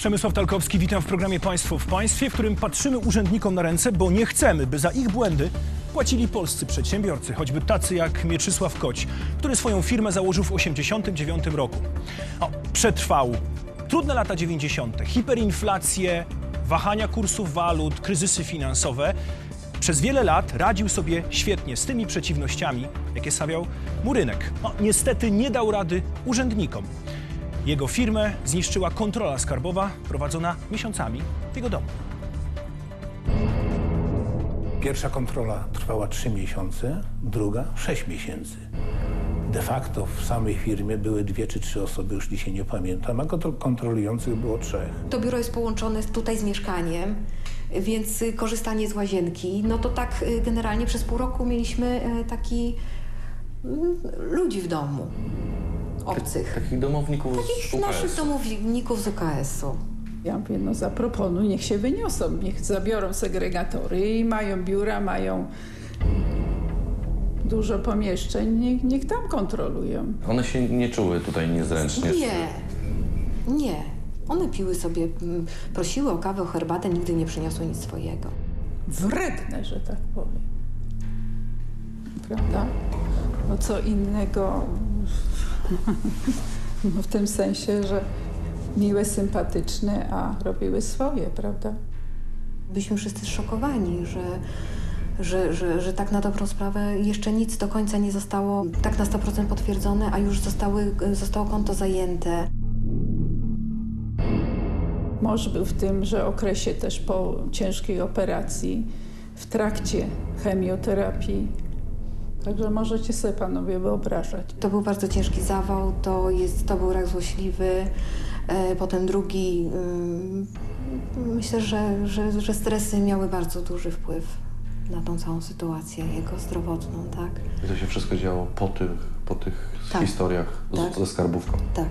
Przemysław Talkowski, witam w programie Państwo w Państwie, w którym patrzymy urzędnikom na ręce, bo nie chcemy, by za ich błędy płacili polscy przedsiębiorcy, choćby tacy jak Mieczysław Koć, który swoją firmę założył w 1989 roku. O, przetrwał trudne lata 90., hiperinflację, wahania kursów walut, kryzysy finansowe. Przez wiele lat radził sobie świetnie z tymi przeciwnościami, jakie stawiał mu rynek. Niestety nie dał rady urzędnikom. Jego firmę zniszczyła kontrola skarbowa prowadzona miesiącami w jego domu. Pierwsza kontrola trwała 3 miesiące, druga 6 miesięcy. De facto w samej firmie były dwie czy trzy osoby, już dzisiaj nie pamiętam, a kontro- kontrolujących było trzech. To biuro jest połączone tutaj z mieszkaniem, więc y, korzystanie z łazienki, no to tak y, generalnie przez pół roku mieliśmy y, taki mm, ludzi w domu, obcych. Takich domowników z Takich naszych UKS. domowników z UKS-u. Ja mówię, no zaproponuj, niech się wyniosą, niech zabiorą segregatory i mają biura, mają dużo pomieszczeń, niech, niech tam kontrolują. One się nie czuły tutaj niezręcznie. Nie, nie. One piły sobie, mm, prosiły o kawę, o herbatę, nigdy nie przyniosły nic swojego. Wredne, że tak powiem. Prawda? No co innego no w tym sensie, że miłe, sympatyczne, a robiły swoje, prawda? Byliśmy wszyscy zszokowani, że, że, że, że tak na dobrą sprawę jeszcze nic do końca nie zostało tak na 100% potwierdzone, a już zostały, zostało konto zajęte. Mąż był w tymże okresie też po ciężkiej operacji, w trakcie chemioterapii. Także możecie sobie panowie wyobrażać. To był bardzo ciężki zawał, to, jest, to był rak złośliwy, e, potem drugi. ym, myślę, że, że, że stresy miały bardzo duży wpływ na tą całą sytuację jego zdrowotną, tak? I to się wszystko działo po tych, po tych Tak. historiach z, Tak. ze skarbówką. Tak.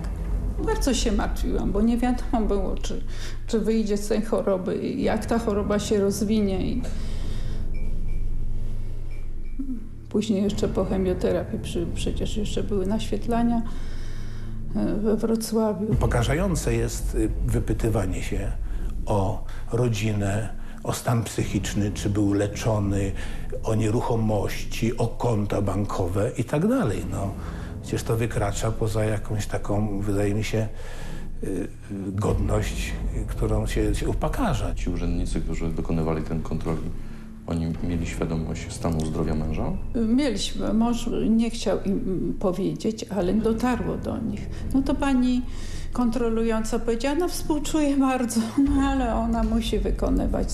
Bardzo się martwiłam, bo nie wiadomo było, czy, czy wyjdzie z tej choroby, i jak ta choroba się rozwinie. I... Później jeszcze po chemioterapii, przy, przecież jeszcze były naświetlania e, we Wrocławiu. Pokażające jest y, wypytywanie się o rodzinę, o stan psychiczny, czy był leczony, o nieruchomości, o konta bankowe i tak dalej. No, przecież to wykracza poza jakąś taką, wydaje mi się, y, y, godność, którą się, się upakarza. Ci urzędnicy, którzy wykonywali ten kontroli, oni mieli świadomość stanu zdrowia męża? Mieliśmy, mąż nie chciał im powiedzieć, ale dotarło do nich. No to pani kontrolująca powiedziała, no współczuję bardzo, no ale ona musi wykonywać,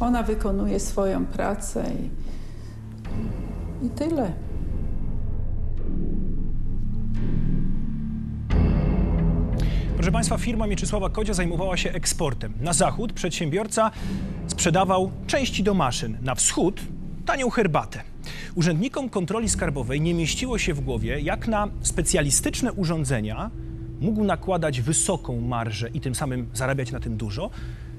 ona wykonuje swoją pracę i, i tyle. Proszę Państwa, firma Mieczysława Kodzia zajmowała się eksportem. Na zachód przedsiębiorca sprzedawał części do maszyn, na wschód tanią herbatę. Urzędnikom kontroli skarbowej nie mieściło się w głowie, jak na specjalistyczne urządzenia mógł nakładać wysoką marżę i tym samym zarabiać na tym dużo,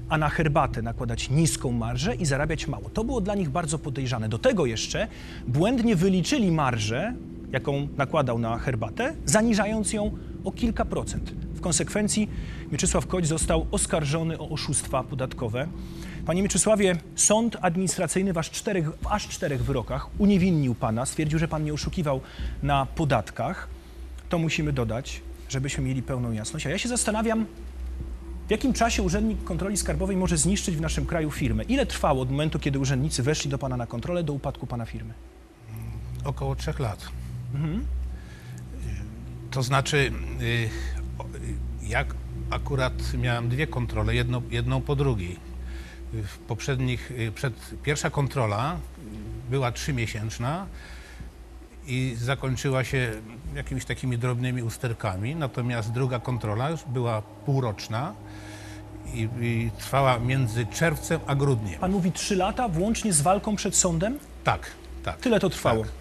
a na herbatę nakładać niską marżę i zarabiać mało. To było dla nich bardzo podejrzane. Do tego jeszcze błędnie wyliczyli marżę, jaką nakładał na herbatę, zaniżając ją o kilka procent. W konsekwencji Mieczysław Koć został oskarżony o oszustwa podatkowe. Panie Mieczysławie, sąd administracyjny w aż czterech, w aż czterech wyrokach uniewinnił pana, stwierdził, że pan nie oszukiwał na podatkach. To musimy dodać, żebyśmy mieli pełną jasność. A ja się zastanawiam, w jakim czasie urzędnik kontroli skarbowej może zniszczyć w naszym kraju firmę? Ile trwało od momentu, kiedy urzędnicy weszli do pana na kontrolę, do upadku pana firmy? Około trzech lat. To znaczy, y, y, jak akurat miałem dwie kontrole, jedno, jedną po drugiej. W poprzednich, y, przed, pierwsza kontrola była trzymiesięczna i zakończyła się jakimiś takimi drobnymi usterkami, natomiast druga kontrola już była półroczna i, i trwała między czerwcem a grudniem. Pan mówi trzy lata, włącznie z walką przed sądem? Tak, tak. Tyle to trwało. Tak.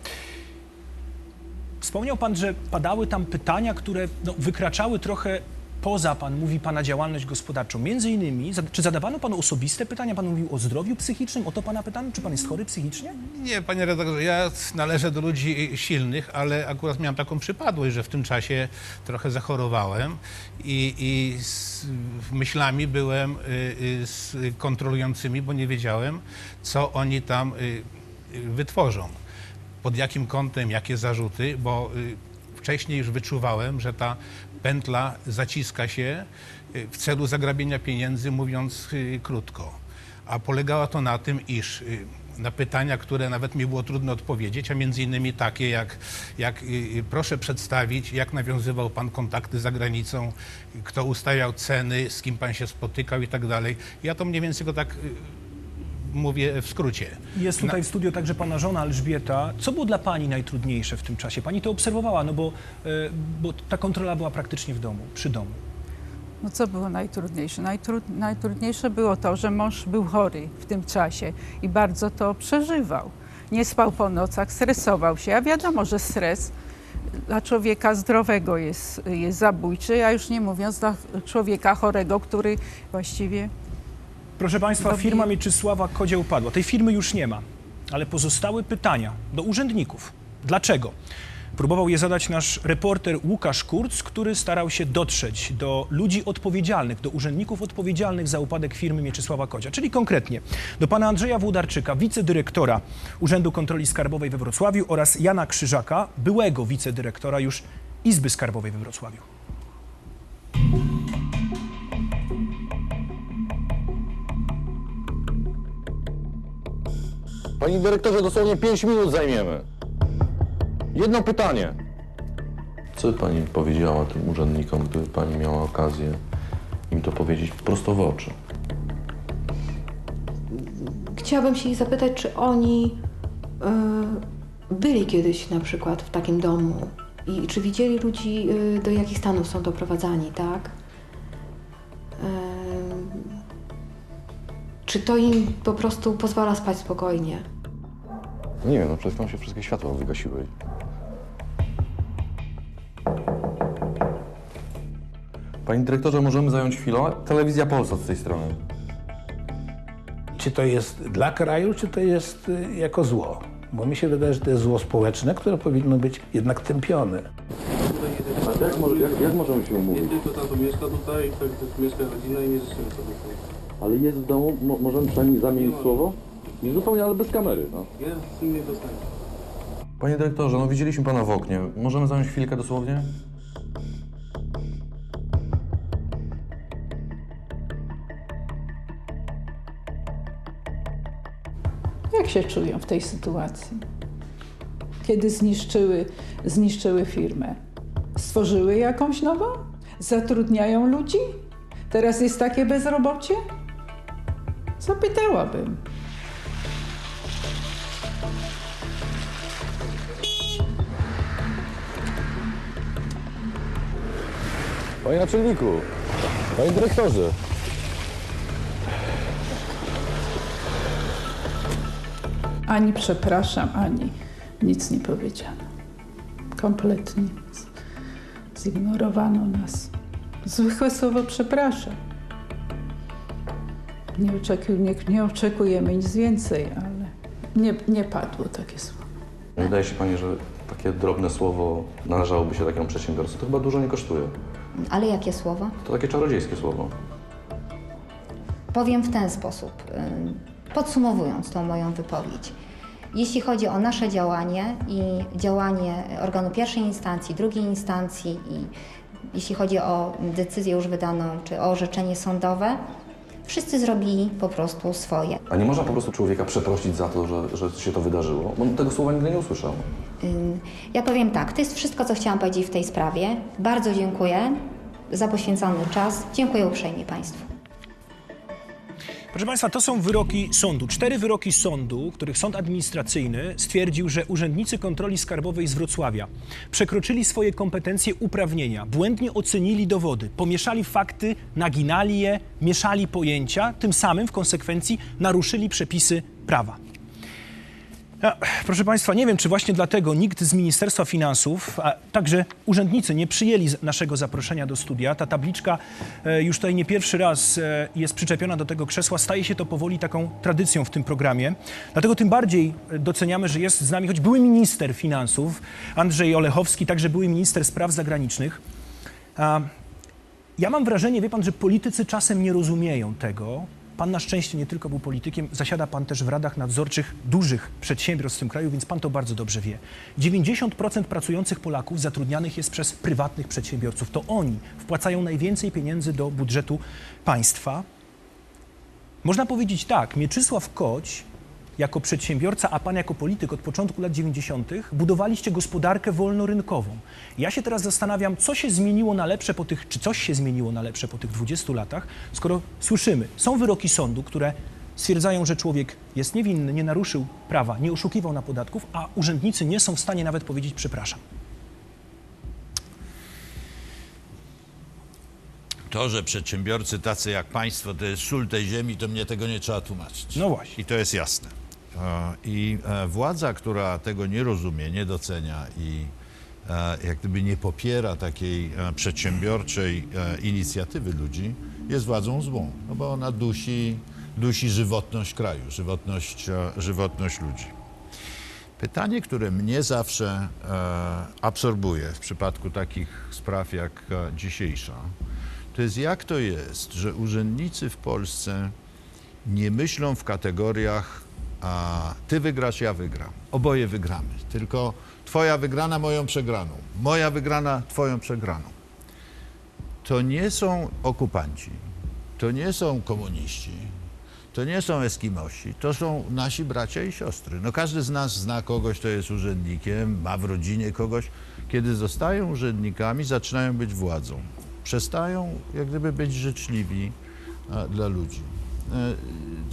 Wspomniał pan, że padały tam pytania, które no, wykraczały trochę poza, pan mówi, pana działalność gospodarczą. Między innymi, czy zadawano panu osobiste pytania? Pan mówił o zdrowiu psychicznym, o to pana pytano? Czy pan jest chory psychicznie? Nie, panie redaktorze, ja należę do ludzi silnych, ale akurat miałem taką przypadłość, że w tym czasie trochę zachorowałem i, i z myślami byłem y, y, z kontrolującymi, bo nie wiedziałem, co oni tam y, wytworzą. Pod jakim kątem, jakie zarzuty, bo wcześniej już wyczuwałem, że ta pętla zaciska się y, w celu zagrabienia pieniędzy, mówiąc y, krótko. A polegała to na tym, iż y, na pytania, które nawet mi było trudno odpowiedzieć, a między innymi takie jak, jak proszę przedstawić, jak nawiązywał pan kontakty za granicą, kto ustawiał ceny, z kim pan się spotykał i tak dalej. Ja to mniej więcej go tak mówię w skrócie. Jest tutaj w studiu także pana żona Elżbieta. Co było dla pani najtrudniejsze w tym czasie? Pani to obserwowała, no bo, e, bo ta kontrola była praktycznie w domu, przy domu. No co było najtrudniejsze? Najtrud, najtrudniejsze było to, że mąż był chory w tym czasie i bardzo to przeżywał. Nie spał po nocach, stresował się, a wiadomo, że stres dla człowieka zdrowego jest, jest zabójczy, a już nie mówiąc dla człowieka chorego, który właściwie Proszę Państwa, firma Mieczysława Kodzieł padła. Tej firmy już nie ma, ale pozostały pytania do urzędników. Dlaczego? Próbował je zadać nasz reporter Łukasz Kurz, który starał się dotrzeć do ludzi odpowiedzialnych, do urzędników odpowiedzialnych za upadek firmy Mieczysława Kodzia, czyli konkretnie do pana Andrzeja Włodarczyka, wicedyrektora Urzędu Kontroli Skarbowej we Wrocławiu oraz Jana Krzyżaka, byłego wicedyrektora już Izby Skarbowej we Wrocławiu. Panie dyrektorze, dosłownie 5 minut zajmiemy. Jedno pytanie. Co by pani powiedziała tym urzędnikom, gdyby pani miała okazję im to powiedzieć prosto w oczy? Chciałabym się ich zapytać, czy oni y, byli kiedyś na przykład w takim domu i czy widzieli ludzi, y, do jakich stanów są doprowadzani, tak? Ym, czy to im po prostu pozwala spać spokojnie? Nie wiem, no przed chwilą się wszystkie światła wygasiły. Panie dyrektorze, możemy zająć chwilę? Telewizja Polsat z tej strony. Czy to jest dla kraju, czy to jest y, jako zło? Bo mi się wydaje, że to jest zło społeczne, które powinno być jednak tępione. Jak, jak, jak możemy się umówić? Tylko tam to mieszka tutaj, tak to mieszka rodzina i nie życzymy sobie. Ale jest w domu, mo, możemy przynajmniej zamienić słowo? Nie zupełnie, ale bez kamery, no. Ja z tym nie dostanę. Panie dyrektorze, no widzieliśmy pana w oknie. Możemy zająć chwilkę dosłownie? jak się czują w tej sytuacji? Kiedy zniszczyły, zniszczyły firmę? Stworzyły jakąś nową? Zatrudniają ludzi? Teraz jest takie bezrobocie? Zapytałabym. Panie naczelniku, panie dyrektorze. Ani przepraszam, ani nic nie powiedziano. Kompletnie zignorowano nas. Zwykłe słowo przepraszam. Nie, oczeku, nie, nie oczekujemy nic więcej, ale nie, nie padło takie słowo. Wydaje się pani, że takie drobne słowo należałoby się takiemu przedsiębiorcy. To chyba dużo nie kosztuje. Ale jakie słowo? To takie czarodziejskie słowo. Powiem w ten sposób, y, podsumowując tą moją wypowiedź. Jeśli chodzi o nasze działanie i działanie organu pierwszej instancji, drugiej instancji i jeśli chodzi o decyzję już wydaną czy o orzeczenie sądowe, wszyscy zrobili po prostu swoje. A nie można po prostu człowieka przeprosić za to, że, że się to wydarzyło? Bo tego słowa nigdy nie usłyszał. Ja powiem tak, to jest wszystko, co chciałam powiedzieć w tej sprawie. Bardzo dziękuję za poświęcony czas. Dziękuję uprzejmie Państwu. Proszę Państwa, to są wyroki sądu. Cztery wyroki sądu, których sąd administracyjny stwierdził, że urzędnicy kontroli skarbowej z Wrocławia przekroczyli swoje kompetencje uprawnienia, błędnie ocenili dowody, pomieszali fakty, naginali je, mieszali pojęcia, tym samym w konsekwencji naruszyli przepisy prawa. Proszę Państwa, nie wiem, czy właśnie dlatego nikt z Ministerstwa Finansów, a także urzędnicy nie przyjęli naszego zaproszenia do studia. Ta tabliczka e, już tutaj nie pierwszy raz e, jest przyczepiona do tego krzesła. Staje się to powoli taką tradycją w tym programie. Dlatego tym bardziej e, doceniamy, że jest z nami choć były minister finansów, Andrzej Olechowski, także były minister spraw zagranicznych. Ja mam wrażenie, wie pan, że politycy czasem nie rozumieją tego. Pan na szczęście nie tylko był politykiem, zasiada pan też w radach nadzorczych dużych przedsiębiorstw w tym kraju, więc pan to bardzo dobrze wie. 90% pracujących Polaków zatrudnianych jest przez prywatnych przedsiębiorców. To oni wpłacają najwięcej pieniędzy do budżetu państwa. Można powiedzieć tak, Mieczysław Koć jako przedsiębiorca, a pan jako polityk od początku lat 90. budowaliście gospodarkę wolnorynkową. Ja się teraz zastanawiam, co się zmieniło na lepsze po tych, czy coś się zmieniło na lepsze po tych 20 latach, skoro słyszymy, są wyroki sądu, które stwierdzają, że człowiek jest niewinny, nie naruszył prawa, nie oszukiwał na podatków, a urzędnicy nie są w stanie nawet powiedzieć przepraszam. To, że przedsiębiorcy tacy jak państwo to jest sól tej ziemi, to mnie tego nie trzeba tłumaczyć. No właśnie. I to jest jasne. E, I e, władza, która tego nie rozumie, nie docenia i e, jak gdyby nie popiera takiej przedsiębiorczej inicjatywy ludzi, jest władzą złą, no bo ona dusi, dusi żywotność kraju, żywotność, żywotność ludzi. Pytanie, które mnie zawsze absorbuje w przypadku takich spraw jak dzisiejsza, to jest jak to jest, że urzędnicy w Polsce nie myślą w kategoriach a ty wygrasz, ja wygram. Oboje wygramy. Tylko twoja wygrana moją przegraną. Moja wygrana twoją przegraną. To nie są okupanci. To nie są komuniści. To nie są Eskimosi, to są nasi bracia i siostry. No każdy z nas zna kogoś, kto jest urzędnikiem, ma w rodzinie kogoś. Kiedy zostają urzędnikami, zaczynają być władzą. Przestają jak gdyby być życzliwi dla ludzi. E,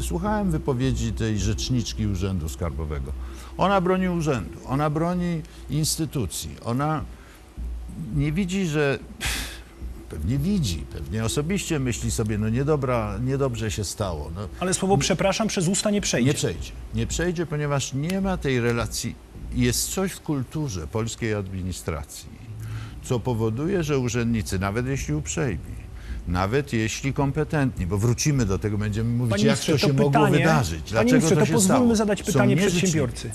Słuchałem wypowiedzi tej rzeczniczki Urzędu Skarbowego. Ona broni urzędu, ona broni instytucji, ona nie widzi, że pewnie widzi, pewnie osobiście myśli sobie, no niedobra, niedobrze się stało. No, Ale słowo przepraszam przez usta nie przejdzie. nie przejdzie. Nie przejdzie, ponieważ nie ma tej relacji. Jest coś w kulturze polskiej administracji, co powoduje, że urzędnicy, nawet jeśli uprzejmi, nawet jeśli kompetentni, bo wrócimy do tego, będziemy mówić, Panie jak to się mogło pytanie, wydarzyć, Panie dlaczego ministrze, to to pozwólmy stało. zadać pytanie przedsiębiorcy.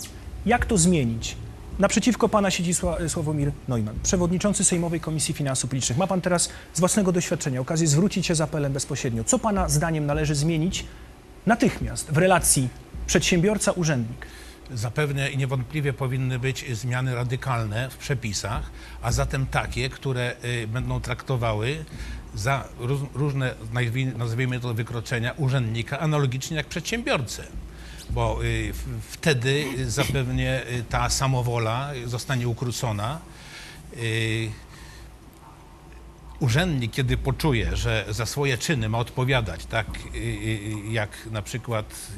Jak to zmienić? Naprzeciwko pana siedzi Sła- Sławomir Neumann, przewodniczący Sejmowej Komisji Finansów Publicznych. Ma pan teraz z własnego doświadczenia okazję zwrócić się z apelem bezpośrednio. Co pana zdaniem należy zmienić natychmiast w relacji przedsiębiorca-urzędnik? Zapewne i niewątpliwie powinny być zmiany radykalne w przepisach, a zatem takie, które y, będą traktowały za róż, różne, nazwijmy- to, wykroczenia urzędnika analogicznie jak przedsiębiorcę. Bo y, wtedy zapewnie y, ta samowola zostanie ukrócona. Y, urzędnik, kiedy poczuje, że za swoje czyny ma odpowiadać, tak y, y, jak na przykład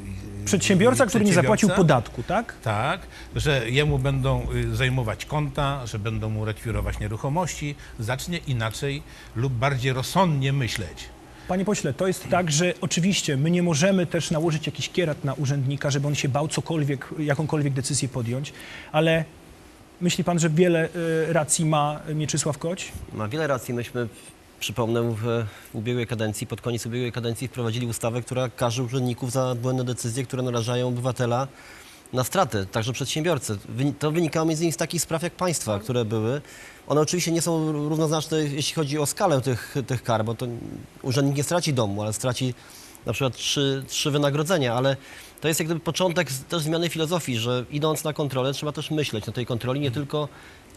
y, Przedsiębiorca, który nie zapłacił podatku, tak? tak, że jemu będą y, zajmować konta, że będą mu rekwirować nieruchomości, zacznie inaczej lub bardziej rozsądnie myśleć. Panie pośle, to jest tak, że oczywiście my nie możemy też nałożyć jakiś kierat na urzędnika, żeby on się bał cokolwiek, jakąkolwiek decyzję podjąć, ale myśli pan, że wiele y, racji ma Mieczysław Koć? Ma wiele racji. Myśmy, przypomnę, w, ubiegłej kadencji, pod koniec ubiegłej kadencji wprowadzili ustawę, która każe urzędników za błędne decyzje, które narażają obywatela na stratę, także przedsiębiorcę. Wyni- To wynikało między innymi z takich spraw jak państwa, które były. One oczywiście nie są równoznaczne, jeśli chodzi o skalę tych, tych kar, bo to urzędnik nie straci domu, ale straci na przykład trzy, trzy wynagrodzenia, ale to jest jak gdyby początek też zmiany filozofii, że idąc na kontrolę trzeba też myśleć na tej kontroli, nie tylko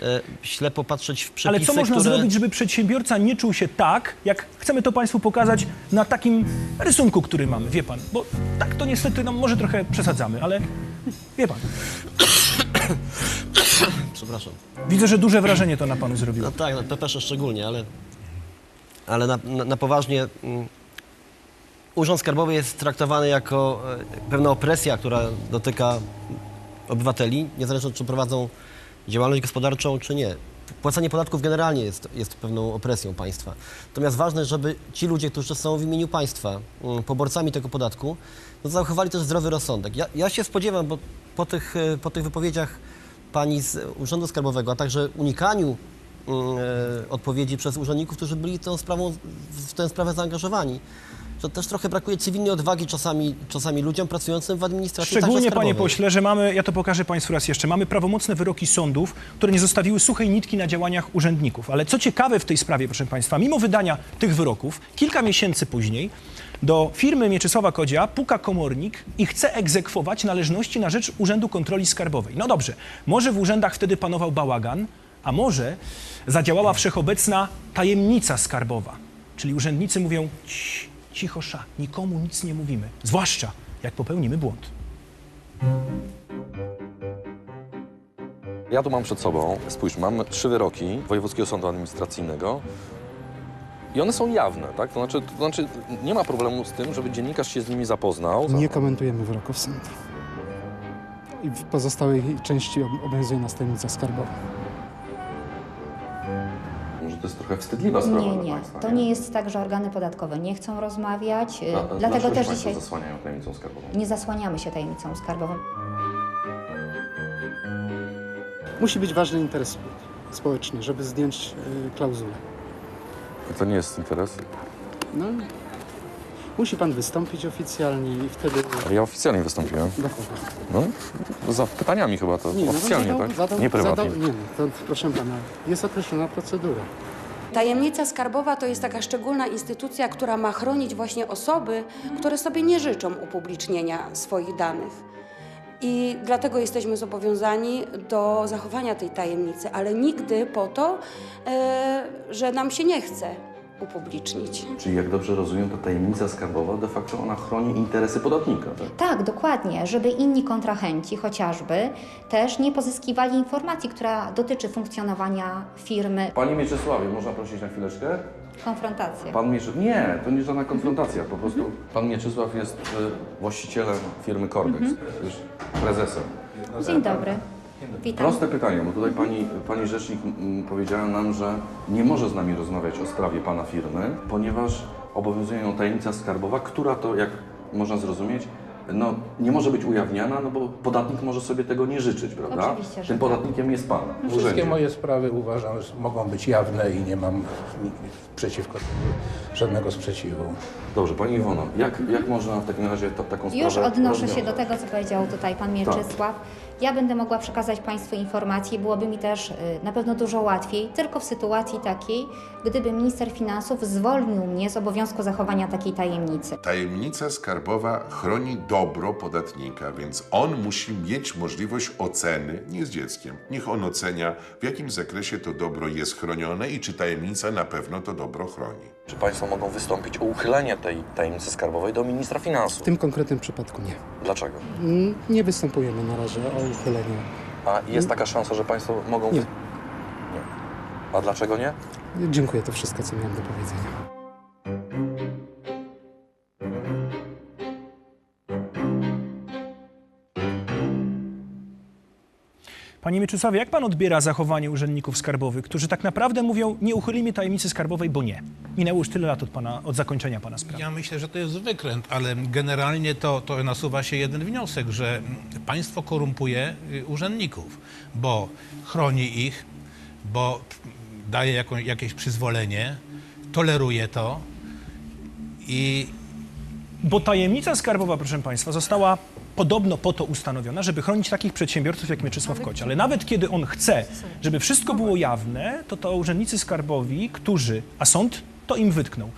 e, ślepo patrzeć w przepisy, Ale co można które... zrobić, żeby przedsiębiorca nie czuł się tak, jak chcemy to Państwu pokazać na takim rysunku, który mamy, wie Pan? Bo tak to niestety, no może trochę przesadzamy, ale wie Pan. Przepraszam. Widzę, że duże wrażenie to na Panu zrobiło. No tak, na Pepesze szczególnie, ale, ale na, na, na poważnie mm, Urząd Skarbowy jest traktowany jako e, pewna opresja, która dotyka obywateli, niezależnie czy prowadzą działalność gospodarczą, czy nie. płacenie podatków generalnie jest, jest pewną opresją państwa. Natomiast ważne, żeby ci ludzie, którzy są w imieniu państwa mm, poborcami tego podatku, no, zachowali też zdrowy rozsądek. Ja, ja się spodziewam, bo po tych, e, po tych wypowiedziach pani z Urzędu Skarbowego, a także unikaniu mm, e, odpowiedzi przez urzędników, którzy byli tą sprawą, w tę sprawę zaangażowani, że też trochę brakuje cywilnej odwagi czasami, czasami ludziom pracującym w administracji Szczególnie, panie pośle, że mamy, ja to pokażę państwu raz jeszcze, mamy prawomocne wyroki sądów, które nie zostawiły suchej nitki na działaniach urzędników. Ale co ciekawe w tej sprawie, proszę państwa, mimo wydania tych wyroków, kilka miesięcy później do firmy Mieczysława Kodzia puka komornik i chce egzekwować należności na rzecz Urzędu Kontroli Skarbowej. No dobrze, może w urzędach wtedy panował bałagan, a może zadziałała wszechobecna tajemnica skarbowa. Czyli urzędnicy mówią, "Cii, cicho sza, nikomu nic nie mówimy, zwłaszcza jak popełnimy błąd. Ja tu mam przed sobą, spójrz, mam trzy wyroki Wojewódzkiego Sądu Administracyjnego i one są jawne, tak? To znaczy, to znaczy nie ma problemu z tym, żeby dziennikarz się z nimi zapoznał. Nie komentujemy wyroków sądu. I w pozostałej części ob- obowiązuje nas tajemnica skarbowa. Może to jest trochę wstydliwa sprawa Nie, dla nie. państwa, To nie jest tak, że organy podatkowe nie chcą rozmawiać. y, A- a Dlatego dlaczego też państwo dzisiaj zasłaniają tajemnicą skarbową? nie zasłaniamy się tajemnicą skarbową. Musi być ważny interes społeczny, żeby zdjąć y, klauzulę. To nie jest interes. No, musi pan wystąpić oficjalnie i wtedy... Ja oficjalnie wystąpiłem. No, za pytaniami chyba to Nie, no, oficjalnie, zadał- tak? zadał- nie prywatnie. zadał- Nie, no, to, proszę pana, jest określona procedura. Tajemnica skarbowa to jest taka szczególna instytucja, która ma chronić właśnie osoby, które sobie nie życzą upublicznienia swoich danych. I dlatego jesteśmy zobowiązani do zachowania tej tajemnicy, ale nigdy po to, e, że nam się nie chce upublicznić. Czyli jak dobrze rozumiem, ta tajemnica skarbowa de facto ona chroni interesy podatnika, tak? Tak, dokładnie, żeby inni kontrahenci chociażby też nie pozyskiwali informacji, która dotyczy funkcjonowania firmy. Panie Mieczysławie, można prosić na chwileczkę? Konfrontacja. Pan Mieczysław... Nie, to nie żadna konfrontacja, po prostu pan Mieczysław jest y, właścicielem firmy Cordex, już prezesem. Dzień dobry. Witam. Proste pytanie, bo tutaj pani, pani rzecznik mm, powiedziała nam, że nie może z nami rozmawiać o sprawie pana firmy, ponieważ obowiązuje ją tajemnica skarbowa, która to, jak można zrozumieć, no, nie może być ujawniana, no bo podatnik może sobie tego nie życzyć, prawda? Oczywiście, że Tym tak. podatnikiem jest pan w Wszystkie urzędzie. moje sprawy uważam, że mogą być jawne i nie mam ni- przeciwko temu żadnego sprzeciwu. Dobrze, pani Iwono, jak, jak można w takim razie ta, taką sprawę Już odnoszę się rozwiązać? do tego, co powiedział tutaj pan Mieczysław. Ja będę mogła przekazać Państwu informacje, byłoby mi też y, na pewno dużo łatwiej, tylko w sytuacji takiej, gdyby minister finansów zwolnił mnie z obowiązku zachowania takiej tajemnicy. Tajemnica skarbowa chroni dobro podatnika, więc on musi mieć możliwość oceny, nie z dzieckiem. Niech on ocenia, w jakim zakresie to dobro jest chronione i czy tajemnica na pewno to dobro chroni. Czy państwo mogą wystąpić o uchylenie tej tajemnicy skarbowej do ministra W finansów? tym konkretnym przypadku nie. Dlaczego? Mm, Nie występujemy na razie o uchylenie. A jest taka szansa, że państwo mogą... Nie. Nie. A dlaczego nie? Dziękuję, to wszystko, co miałem do powiedzenia. Panie Mieczysławie, jak pan odbiera zachowanie urzędników skarbowych, którzy tak naprawdę mówią, nie uchylimy tajemnicy skarbowej, bo nie? Minęło już tyle lat od, pana, od zakończenia pana sprawy. Ja myślę, że to jest wykręt, ale generalnie to, to nasuwa się jeden wniosek, że państwo korumpuje y, urzędników, bo chroni ich, bo daje jaką, jakieś przyzwolenie, toleruje to i Bo tajemnica skarbowa, proszę państwa, została podobno po to ustanowiona, żeby chronić takich przedsiębiorców jak Mieczysław Koć. Ale nawet kiedy on chce, żeby wszystko było jawne, to to urzędnicy skarbowi, którzy, a sąd to im wytknął,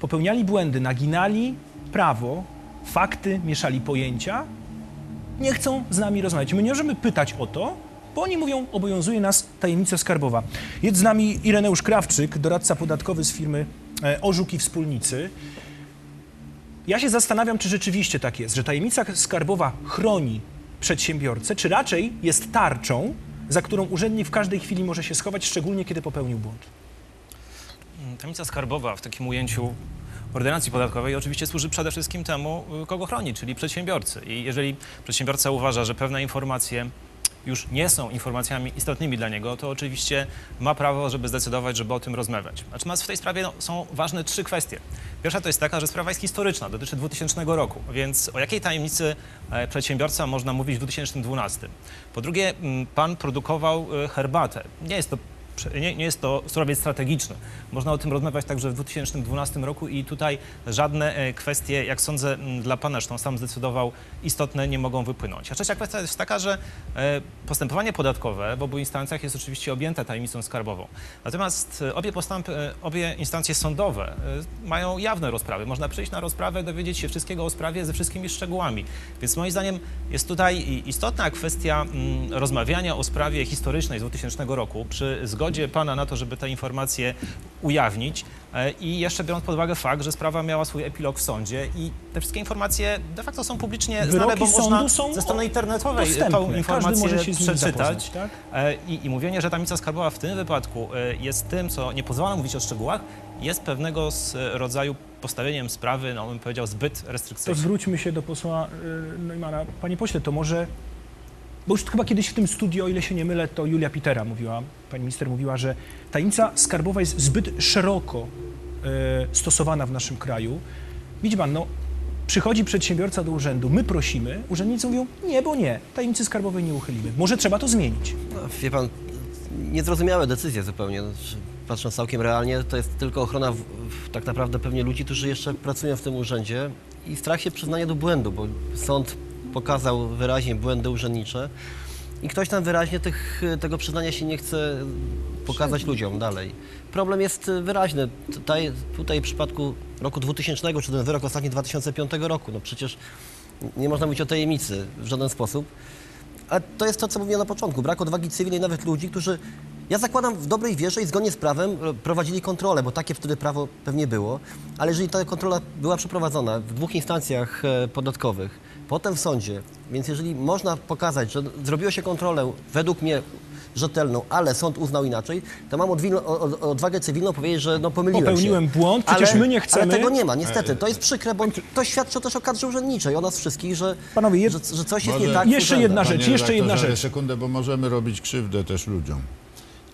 popełniali błędy, naginali prawo, fakty, mieszali pojęcia, nie chcą z nami rozmawiać. My nie możemy pytać o to, bo oni mówią, obowiązuje nas tajemnica skarbowa. Jest z nami Ireneusz Krawczyk, doradca podatkowy z firmy e, Orzuk i Wspólnicy. Ja się zastanawiam, czy rzeczywiście tak jest, że tajemnica skarbowa chroni przedsiębiorcę, czy raczej jest tarczą, za którą urzędnik w każdej chwili może się schować, szczególnie kiedy popełnił błąd. Tajemnica skarbowa w takim ujęciu ordynacji podatkowej oczywiście służy przede wszystkim temu, y, kogo chroni, czyli przedsiębiorcy. I jeżeli przedsiębiorca uważa, że pewne informacje już nie są informacjami istotnymi dla niego, to oczywiście ma prawo, żeby zdecydować, żeby o tym rozmawiać. Natomiast w tej sprawie no, są ważne trzy kwestie. Pierwsza to jest taka, że sprawa jest historyczna, dotyczy 2000 roku, więc o jakiej tajemnicy e, przedsiębiorca można mówić w 2012? Po drugie, pan produkował e, herbatę. Nie jest to nie, nie jest to surowiec strategiczny. Można o tym rozmawiać także w 2012 roku i tutaj żadne e, kwestie, jak sądzę, dla Pana, zresztą sam zdecydował, istotne nie mogą wypłynąć. A trzecia kwestia jest taka, że e, postępowanie podatkowe w obu instancjach jest oczywiście objęte tajemnicą skarbową. Natomiast e, obie, postęp, obie instancje sądowe mają jawne rozprawy. Można przyjść na rozprawę, dowiedzieć się wszystkiego o sprawie ze wszystkimi szczegółami. Więc moim zdaniem jest tutaj istotna kwestia rozmawiania o sprawie historycznej z 2000 roku przy zgodzie pana na to, żeby te informacje ujawnić e, i jeszcze biorąc pod uwagę fakt, że sprawa miała swój epilog w sądzie i te wszystkie informacje de facto są publicznie znane, Wyroki bo można są ze strony internetowej dostępne. tą informację może się przeczytać. tak? E, I, I mówienie, że tajemnica skarbowa w tym wypadku e, jest tym, co nie pozwala mówić o szczegółach, jest pewnego z rodzaju postawieniem sprawy, no bym powiedział, zbyt To restrykcyjnie. zwróćmy się do posła Neumana. Panie pośle, to może, bo już chyba kiedyś w tym studiu, o ile się nie mylę, to Julia Pitera mówiła, pani minister mówiła, że tajemnica skarbowa jest zbyt szeroko y, stosowana w naszym kraju. Widzi pan, no, przychodzi przedsiębiorca do urzędu, my prosimy, urzędnicy mówią, nie, bo nie, tajemnicy skarbowej nie uchylimy. Może trzeba to zmienić. No, wie pan, niezrozumiałe decyzje zupełnie. Znaczy, Patrząc całkiem realnie, to jest tylko ochrona w, w, tak naprawdę pewnie ludzi, którzy jeszcze pracują w tym urzędzie i strach się przyznania do błędu, bo sąd pokazał wyraźnie błędy urzędnicze i ktoś tam wyraźnie tych, tego przyznania się nie chce pokazać ludziom dalej. Problem jest wyraźny. Tutaj, tutaj w przypadku roku 2000, czy ten wyrok ostatni 2005 roku, no przecież nie można mówić o tajemnicy w żaden sposób. Ale to jest to, co mówiłem na początku. Brak odwagi cywilnej nawet ludzi, którzy, ja zakładam, w dobrej wierze i zgodnie z prawem prowadzili kontrolę, bo takie wtedy prawo pewnie było. Ale jeżeli ta kontrola była przeprowadzona w dwóch instancjach e, podatkowych, potem w sądzie, więc jeżeli można pokazać, że zrobiło się kontrolę według mnie rzetelną, ale sąd uznał inaczej, to mam odwilno, o, o, odwagę cywilną powiedzieć, że no pomyliłem Popełniłem się. błąd, przecież my nie chcemy- Ale tego nie ma, niestety. To jest przykre, bo to świadczy też o kadrze urzędniczej, o nas wszystkich, że, Panowie, że, że coś jest Może- nie tak. Jeszcze jedna rzecz, Panie jeszcze jedna rzecz. sekundę, bo możemy robić krzywdę też ludziom.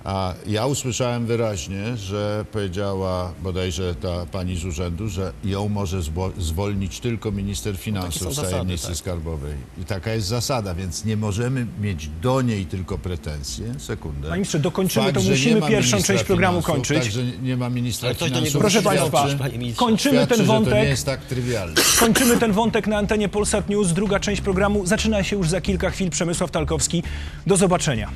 A ja usłyszałem wyraźnie, że powiedziała bodajże ta pani z urzędu, że ją może zwo- zwolnić tylko minister No, finansów z zasady, tajemnicy tak. skarbowej. I taka jest zasada, więc nie możemy mieć do niej tylko pretensje. Sekundę. Panie ministrze, dokończymy Fakt, to, musimy nie pierwszą część programu finansów, kończyć. Także nie ma ministra finansów. Proszę świadczy- państwa, panie ministrze. kończymy świadczy, ten że to wątek. nie jest tak trywialne. Kończymy ten wątek na antenie Polsat News. Druga część programu zaczyna się już za kilka chwil. Przemysław Talkowski. Do zobaczenia.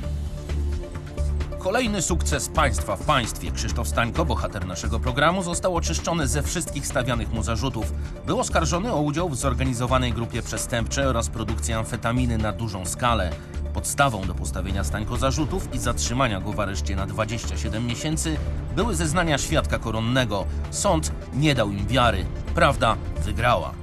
Kolejny sukces państwa w państwie. Krzysztof Stańko, bohater naszego programu, został oczyszczony ze wszystkich stawianych mu zarzutów. Był oskarżony o udział w zorganizowanej grupie przestępczej oraz produkcji amfetaminy na dużą skalę. Podstawą do postawienia Stańko zarzutów i zatrzymania go w areszcie na 27 miesięcy były zeznania świadka koronnego. Sąd nie dał im wiary. Prawda wygrała.